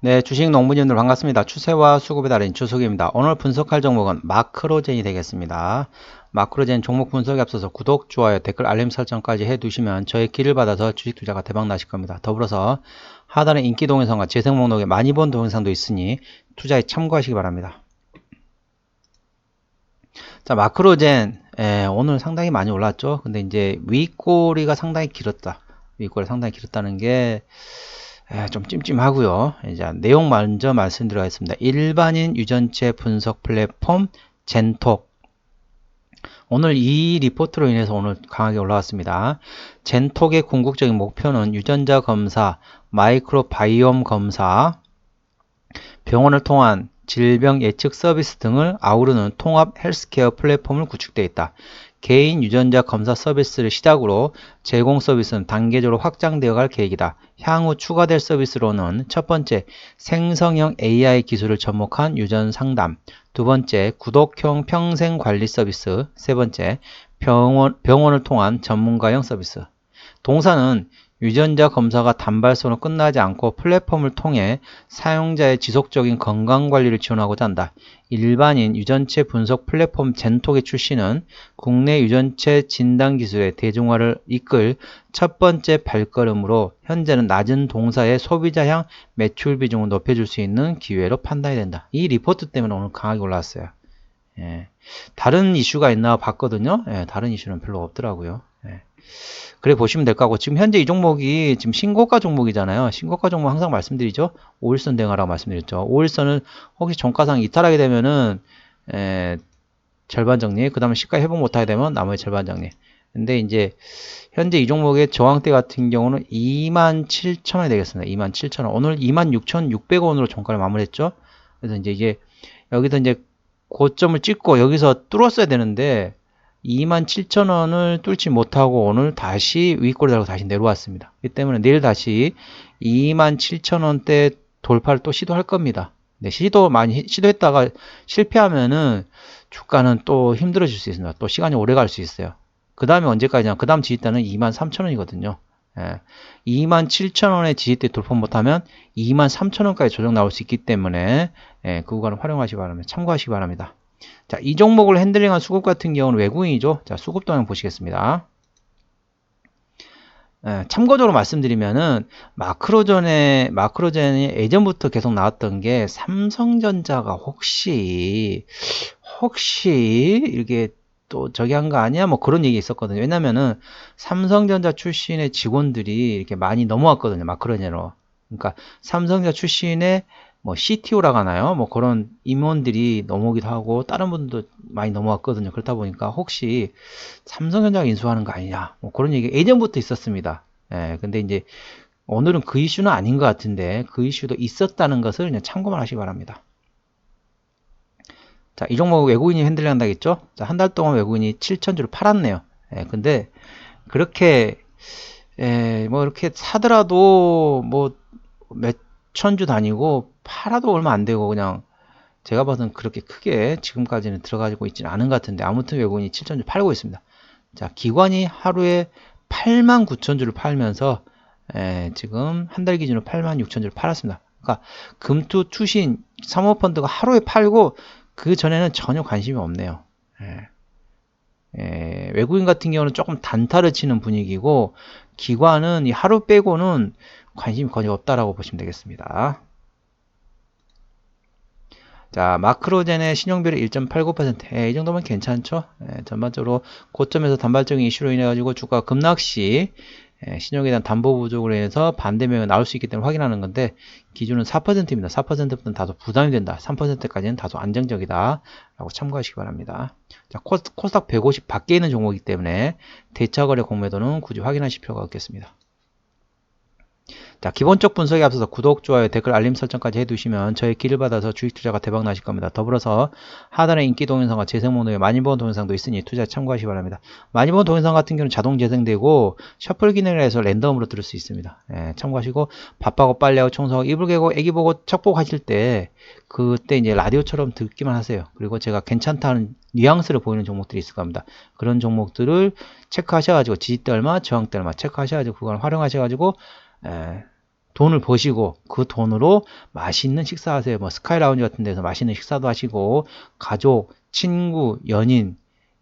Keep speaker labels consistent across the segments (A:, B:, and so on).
A: 네, 주식 농부님들 반갑습니다. 추세와 수급의 달인 주석입니다. 오늘 분석할 종목은 마크로젠이 되겠습니다. 마크로젠 종목 분석에 앞서서 구독, 좋아요, 댓글, 알림 설정까지 해두시면 저의 길을 받아서 주식 투자가 대박 나실 겁니다. 더불어서 하단에 인기 동영상과 재생 목록에 많이 본 동영상도 있으니 투자에 참고하시기 바랍니다. 자, 마크로젠 예, 오늘 상당히 많이 올랐죠. 근데 이제 윗꼬리가 상당히 길었다. 윗꼬리 상당히 길었다는 게 예, 좀 찜찜하고요. 이제 내용 먼저 말씀드리겠습니다. 일반인 유전체 분석 플랫폼 젠톡 오늘 이 리포트로 인해서 오늘 강하게 올라왔습니다. 젠톡의 궁극적인 목표는 유전자 검사, 마이크로바이옴 검사, 병원을 통한 질병 예측 서비스 등을 아우르는 통합 헬스케어 플랫폼을 구축되어 있다. 개인 유전자 검사 서비스를 시작으로 제공 서비스는 단계적으로 확장되어 갈 계획이다. 향후 추가될 서비스로는 첫 번째, 생성형 AI 기술을 접목한 유전 상담, 두 번째, 구독형 평생 관리 서비스, 세 번째, 병원, 병원을 통한 전문가형 서비스. 동사는 유전자 검사가 단발성으로 끝나지 않고 플랫폼을 통해 사용자의 지속적인 건강관리를 지원하고자 한다. 일반인 유전체 분석 플랫폼 젠톡의 출시는 국내 유전체 진단 기술의 대중화를 이끌 첫 번째 발걸음으로 현재는 낮은 동사의 소비자향 매출 비중을 높여줄 수 있는 기회로 판단이 된다. 이 리포트 때문에 오늘 강하게 올라왔어요. 예. 다른 이슈가 있나 봤거든요. 예, 다른 이슈는 별로 없더라고요. 예. 그래 보시면 될 거고 지금 현재 이 종목이 지금 신고가 종목이잖아요. 신고가 종목 항상 말씀드리죠. 5일선 대응하라고 말씀드렸죠. 5일선은 혹시 종가상 이탈하게 되면은 에, 절반 정리, 그 다음에 시가 회복 못하게 되면 나머지 절반 정리. 근데 이제 현재 이 종목의 저항대 같은 경우는 27,000원이 되겠습니다. 27,000원. 오늘 26,600원으로 종가를 마무리했죠. 그래서 이제 이게 여기서 이제 고점을 찍고 여기서 뚫었어야 되는데 27,000원을 뚫지 못하고 오늘 다시 윗골을 달고 다시 내려왔습니다. 이 때문에 내일 다시 27,000원대 돌파를 또 시도할 겁니다. 네, 시도 많이 시도했다가 실패하면은 주가는 또 힘들어질 수 있습니다. 또 시간이 오래 갈 수 있어요. 그 다음에 언제까지냐? 그 다음 지지대는 23,000원이거든요. 예, 27,000원의 지지대 돌파 못하면 23,000원까지 조정 나올 수 있기 때문에 예, 그 구간을 활용하시기 바랍니다. 참고하시기 바랍니다. 자, 이 종목을 핸들링한 수급 같은 경우는 외국인이죠. 자, 수급 동향 보시겠습니다. 예, 참고적으로 말씀드리면은 마크로전에 마크로전이 예전부터 계속 나왔던 게 삼성전자가 혹시 혹시 이렇게 또 저기 한 거 아니야? 뭐 그런 얘기 있었거든요. 왜냐면은 삼성전자 출신의 직원들이 이렇게 많이 넘어왔거든요. 마크로전으로. 그러니까 삼성전자 출신의 뭐 CTO라고 하나요? 뭐 그런 임원들이 넘어오기도 하고 다른 분들도 많이 넘어왔거든요. 그렇다 보니까 혹시 삼성전자가 인수하는 거 아니냐? 뭐 그런 얘기 예전부터 있었습니다. 예, 근데 이제 오늘은 그 이슈는 아닌 것 같은데 그 이슈도 있었다는 것을 그냥 참고만 하시기 바랍니다. 자, 이 종목 외국인이 핸들링 한다겠죠? 자, 한 달 동안 외국인이 7천주를 팔았네요. 예, 근데 그렇게 예, 뭐 이렇게 사더라도 뭐 몇 천 주 다니고 팔아도 얼마 안 되고 그냥 제가 봐서는 그렇게 크게 지금까지는 들어가지고 있지는 않은 것 같은데 아무튼 외국인이 7천 주 팔고 있습니다. 자 기관이 하루에 8만 9천 주를 팔면서 에, 지금 한 달 기준으로 8만 6천 주를 팔았습니다. 그러니까 금투 투신 사모펀드가 하루에 팔고 그 전에는 전혀 관심이 없네요. 에. 에, 외국인 같은 경우는 조금 단타를 치는 분위기고 기관은 이 하루 빼고는 관심이 거의 없다라고 보시면 되겠습니다. 자, 마크로젠의 신용비율 1.89%. 예, 이 정도면 괜찮죠? 예, 전반적으로 고점에서 단발적인 이슈로 인해 가지고 주가 급락시 예, 신용에 대한 담보 부족으로 인해서 반대명이 나올 수 있기 때문에 확인하는 건데 기준은 4%입니다. 4%부터는 다소 부담이 된다. 3%까지는 다소 안정적이다. 라고 참고하시기 바랍니다. 자, 코스닥 150 밖에 있는 종목이기 때문에 대차 거래 공매도는 굳이 확인하실 필요가 없겠습니다. 자, 기본적 분석에 앞서서 구독, 좋아요, 댓글, 알림 설정까지 해두시면 저의 길을 받아서 주식 투자가 대박 나실 겁니다. 더불어서 하단에 인기 동영상과 재생 목록에 많이 본 동영상도 있으니 투자 참고하시기 바랍니다. 많이 본 동영상 같은 경우는 자동 재생되고 셔플 기능을 해서 랜덤으로 들을 수 있습니다. 예, 참고하시고 밥하고 빨래하고 청소하고 이불 개고 애기 보고 척복 하실 때 그때 이제 라디오처럼 듣기만 하세요. 그리고 제가 괜찮다는 뉘앙스를 보이는 종목들이 있을 겁니다. 그런 종목들을 체크하셔가지고 지지대 얼마, 저항대 얼마 체크하셔가지고 그걸 활용하셔가지고 에, 돈을 버시고 그 돈으로 맛있는 식사하세요. 뭐 스카이 라운지 같은 데서 맛있는 식사도 하시고 가족, 친구, 연인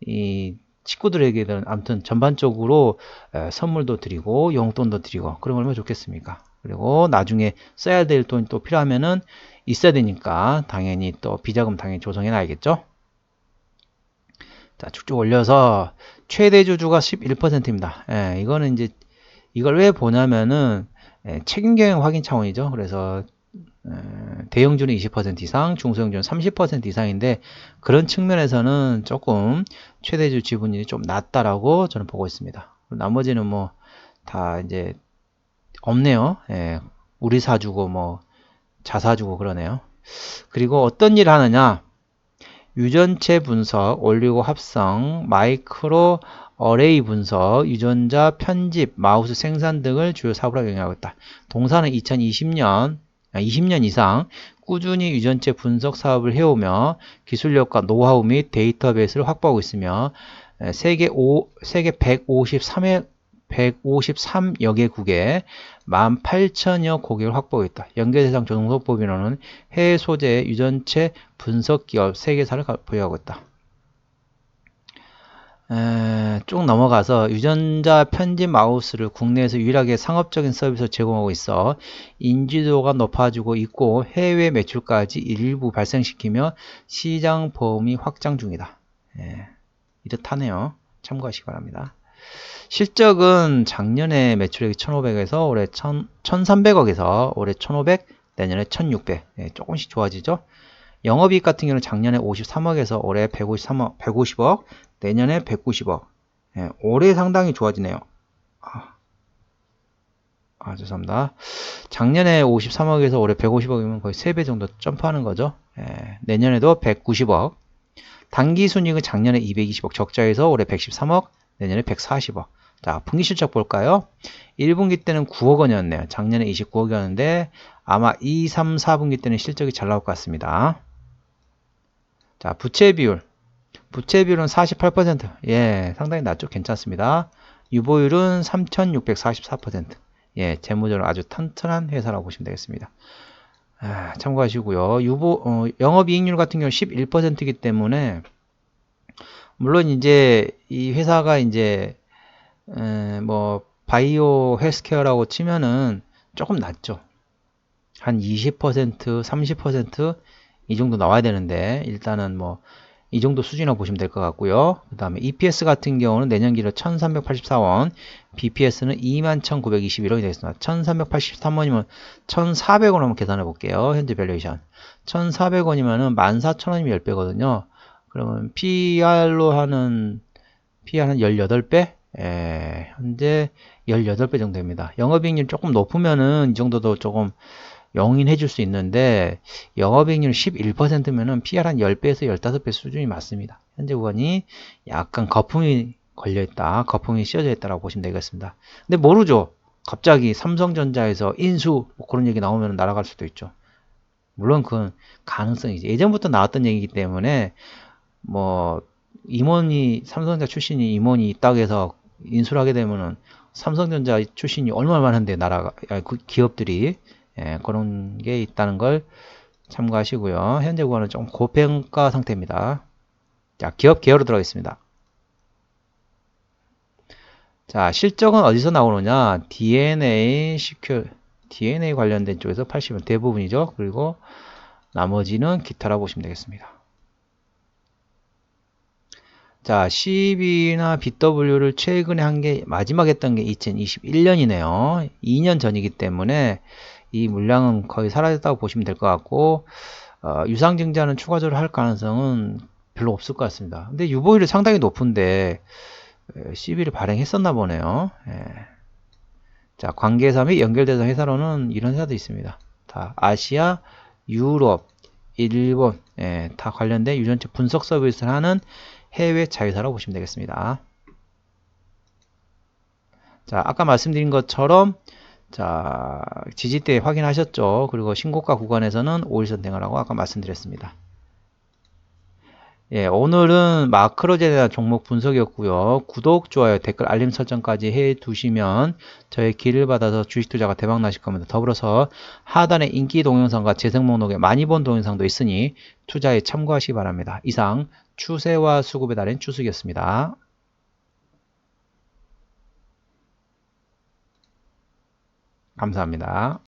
A: 이 친구들에게는 아무튼 전반적으로 에, 선물도 드리고 용돈도 드리고 그런 걸 얼마나 좋겠습니까? 그리고 나중에 써야 될 돈이 또 필요하면은 있어야 되니까 당연히 또 비자금 당연히 조성해 놔야겠죠? 자, 쭉쭉 올려서 최대 주주가 11%입니다. 예, 이거는 이제 이걸 왜 보냐면은 예, 책임 경영 확인 차원이죠. 그래서 예, 대형주는 20% 이상, 중소형주는 30% 이상인데 그런 측면에서는 조금 최대주 지분율이 좀 낮다라고 저는 보고 있습니다. 나머지는 뭐 다 이제 없네요. 예, 우리 사주고 뭐 자사주고 그러네요. 그리고 어떤 일을 하느냐? 유전체 분석, 올리고 합성, 마이크로 어레이 분석, 유전자 편집, 마우스 생산 등을 주요 사업으로 영위하고 있다. 동사는 2020년, 20년 이상 꾸준히 유전체 분석 사업을 해오며 기술력과 노하우 및 데이터베이스를 확보하고 있으며 세계, 5, 세계 153회 153여 개국에 18,000여 고객을 확보하고 있다. 연계 대상 조성소법인으로는 해외 소재 유전체 분석 기업 3개사를 보유하고 있다. 에, 쭉 넘어가서 유전자 편집 마우스를 국내에서 유일하게 상업적인 서비스를 제공하고 있어 인지도가 높아지고 있고 해외 매출까지 일부 발생시키며 시장 범위 확장 중이다. 예, 이렇다네요. 참고하시기 바랍니다. 실적은 작년에 매출액이 1,500에서 올해 1 1,300억에서 올해 1,500, 내년에 1,600. 예, 조금씩 좋아지죠. 영업이익 같은 경우는 작년에 53억에서 올해 153억, 150억, 내년에 190억. 예, 올해 상당히 좋아지네요. 아, 아, 죄송합니다. 작년에 53억에서 올해 150억이면 거의 3배 정도 점프하는 거죠. 예, 내년에도 190억. 단기 순이익은 작년에 220억 적자에서 올해 113억, 내년에 140억. 자, 분기 실적 볼까요? 1분기 때는 9억 원이었네요. 작년에 29억이었는데 아마 2, 3, 4분기 때는 실적이 잘 나올 것 같습니다. 자, 부채 비율. 부채 비율은 48%. 예, 상당히 낮죠. 괜찮습니다. 유보율은 3,644%. 예, 재무적으로 아주 튼튼한 회사라고 보시면 되겠습니다. 아, 참고하시고요. 유보 어, 영업 이익률 같은 경우 는 11%이기 때문에 물론 이제 이 회사가 이제 에, 뭐 바이오 헬스케어라고 치면은 조금 낮죠. 한 20%, 30%이 정도 나와야 되는데 일단은 뭐 이 정도 수준이라고 보시면 될 것 같고요. 그 다음에 EPS 같은 경우는 내년 기로 1384원, BPS는 21,921원이 되겠습니다. 1383원이면 1,400원 한번 계산해 볼게요. 현재 밸류에이션. 1,400원이면은 14,000원이면 10배거든요. 그러면 PR로 하는 PR 한 18배? 예, 현재 18배 정도 됩니다. 영업이익률 조금 높으면은 이 정도도 조금 용인해 줄 수 있는데 영업이익률 11%면은 PR 한 10배에서 15배 수준이 맞습니다. 현재 구간이 약간 거품이 걸려 있다. 거품이 씌어져 있다라고 보시면 되겠습니다. 근데 모르죠. 갑자기 삼성전자에서 인수 뭐 그런 얘기 나오면 날아갈 수도 있죠. 물론 그건 가능성이지. 예전부터 나왔던 얘기이기 때문에 뭐 임원이 삼성전자 출신이 임원이 있다고 해서 인수를 하게 되면은 삼성전자 출신이 얼마나 많은데 나라가 그 기업들이 예, 그런 게 있다는 걸 참고하시고요. 현재 구간은 좀 고평가 상태입니다. 자, 기업 개요로 들어가겠습니다. 자, 실적은 어디서 나오느냐? DNA, 시큐, DNA 관련된 쪽에서 80은 대부분이죠. 그리고 나머지는 기타라고 보시면 되겠습니다. 자, CB나 BW를 최근에 한 게 마지막 했던 게 2021년이네요. 2년 전이기 때문에 이 물량은 거의 사라졌다고 보시면 될 것 같고 어, 유상증자는 추가적으로 할 가능성은 별로 없을 것 같습니다. 근데 유보율이 상당히 높은데 CB를 발행했었나 보네요. 예. 자, 관계사 및 연결대상 회사로는 이런 회사도 있습니다. 다 아시아, 유럽, 일본 예, 다 관련된 유전체 분석 서비스를 하는 해외 자회사라고 보시면 되겠습니다. 자, 아까 말씀드린 것처럼 자, 지지대 확인하셨죠? 그리고 신고가 구간에서는 5일선 대응하라고 아까 말씀드렸습니다. 예, 오늘은 마크로제에 대한 종목 분석이었고요. 구독, 좋아요, 댓글, 알림 설정까지 해 두시면 저의 길을 받아서 주식 투자가 대박 나실 겁니다. 더불어서 하단에 인기 동영상과 재생 목록에 많이 본 동영상도 있으니 투자에 참고하시기 바랍니다. 이상 추세와 수급에 달인 추석이었습니다. 감사합니다.